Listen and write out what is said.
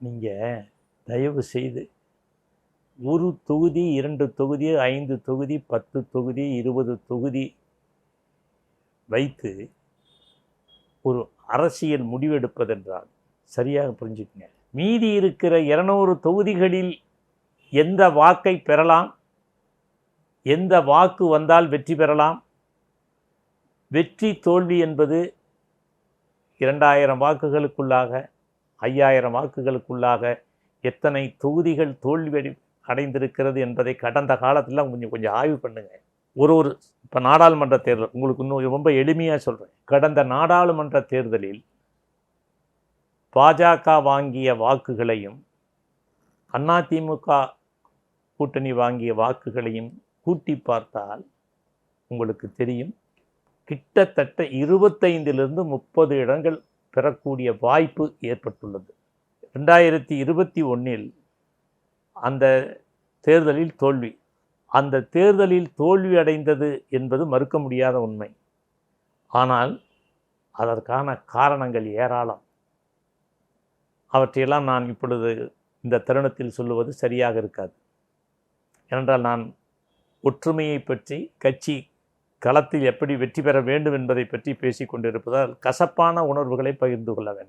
நீங்கள் தயவு செய்து ஒரு தொகுதி இரண்டு தொகுதி ஐந்து தொகுதி பத்து தொகுதி இருபது தொகுதி வைத்து ஒரு அரசியல் முடிவெடுப்பதென்றால் சரியாக புரிஞ்சுக்கங்க. மீதி இருக்கிற இருநூறு தொகுதிகளில் எந்த வாக்கை பெறலாம்? எந்த வாக்கு வந்தால் வெற்றி பெறலாம்? வெற்றி தோல்வி என்பது இரண்டாயிரம் வாக்குகளுக்குள்ளாக ஐயாயிரம் வாக்குகளுக்குள்ளாக எத்தனை தொகுதிகள் தோல்வி அடைந்திருக்கிறது என்பதை கடந்த காலத்தில் கொஞ்சம் கொஞ்சம் ஆய்வு பண்ணுங்கள் ஒரு ஒரு இப்போ நாடாளுமன்ற தேர்தல் உங்களுக்கு இன்னும் ரொம்ப எளிமையாக சொல்கிறேன் கடந்த நாடாளுமன்ற தேர்தலில் பாஜக வாங்கிய வாக்குகளையும் அதிமுக கூட்டணி வாங்கிய வாக்குகளையும் கூட்டி பார்த்தால் உங்களுக்கு தெரியும். கிட்டத்தட்ட இருபத்தைந்திலிருந்து முப்பது இடங்கள் பெறக்கூடிய வாய்ப்பு ஏற்பட்டுள்ளது. ரெண்டாயிரத்தி இருபத்தி ஒன்றில் அந்த தேர்தலில் தோல்வி. அந்த தேர்தலில் தோல்வி அடைந்தது என்பது மறுக்க முடியாத உண்மை. ஆனால் அதற்கான காரணங்கள் ஏராளம். அவற்றையெல்லாம் நான் இப்பொழுது இந்த தருணத்தில் சொல்லுவது சரியாக இருக்காது. ஏனென்றால் நான் ஒற்றுமையை பற்றி கட்சி களத்தில் எப்படி வெற்றி பெற வேண்டும் என்பதை பற்றி பேசிக்கொண்டிருப்பதால் கசப்பான உணர்வுகளை பகிர்ந்து கொள்ள வேண்டும்.